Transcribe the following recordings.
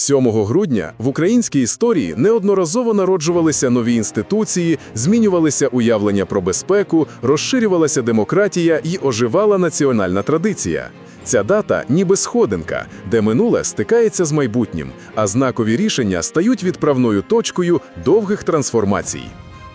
7 грудня в українській історії неодноразово народжувалися нові інституції, змінювалися уявлення про безпеку, розширювалася демократія і оживала національна традиція. Ця дата ніби сходинка, де минуле стикається з майбутнім, а знакові рішення стають відправною точкою довгих трансформацій.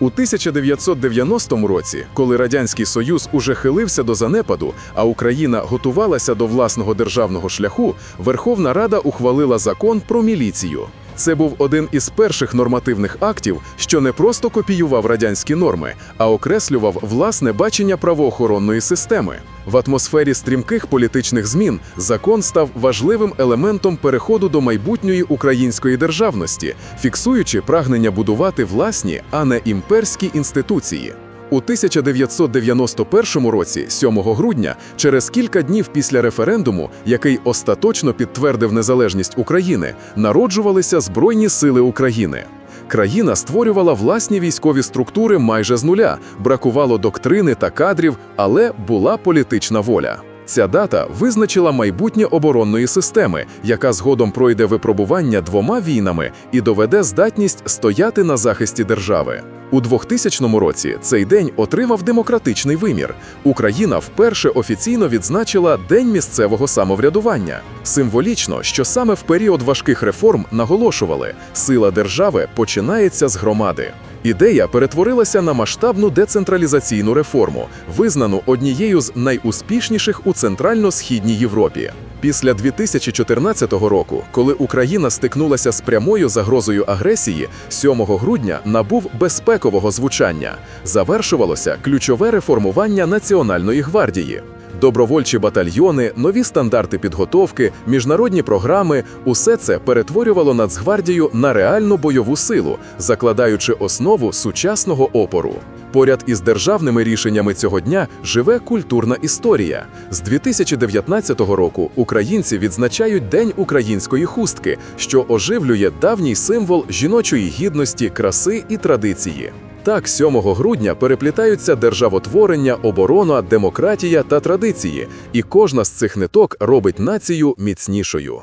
У 1990 році, коли Радянський Союз уже хилився до занепаду, а Україна готувалася до власного державного шляху, Верховна Рада ухвалила закон про міліцію. Це був один із перших нормативних актів, що не просто копіював радянські норми, а окреслював власне бачення правоохоронної системи. В атмосфері стрімких політичних змін закон став важливим елементом переходу до майбутньої української державності, фіксуючи прагнення будувати власні, а не імперські інституції. У 1991 році, 7 грудня, через кілька днів після референдуму, який остаточно підтвердив незалежність України, народжувалися Збройні сили України. Країна створювала власні військові структури майже з нуля, бракувало доктрини та кадрів, але була політична воля. Ця дата визначила майбутнє оборонної системи, яка згодом пройде випробування двома війнами і доведе здатність стояти на захисті держави. У 2000 році цей день отримав демократичний вимір. Україна вперше офіційно відзначила День місцевого самоврядування. Символічно, що саме в період важких реформ наголошували, сила держави починається з громади. Ідея перетворилася на масштабну децентралізаційну реформу, визнану однією з найуспішніших у центрально-східній Європі. Після 2014 року, коли Україна стикнулася з прямою загрозою агресії, 7 грудня набув безпекового звучання. Завершувалося ключове реформування Національної гвардії. Добровольчі батальйони, нові стандарти підготовки, міжнародні програми усе це перетворювало Нацгвардію на реальну бойову силу, закладаючи основу сучасного опору. Поряд із державними рішеннями цього дня живе культурна історія. З 2019 року українці відзначають День української хустки, що оживлює давній символ жіночої гідності, краси і традиції. Так, 7 грудня переплітаються державотворення, оборона, демократія та традиції, і кожна з цих ниток робить націю міцнішою.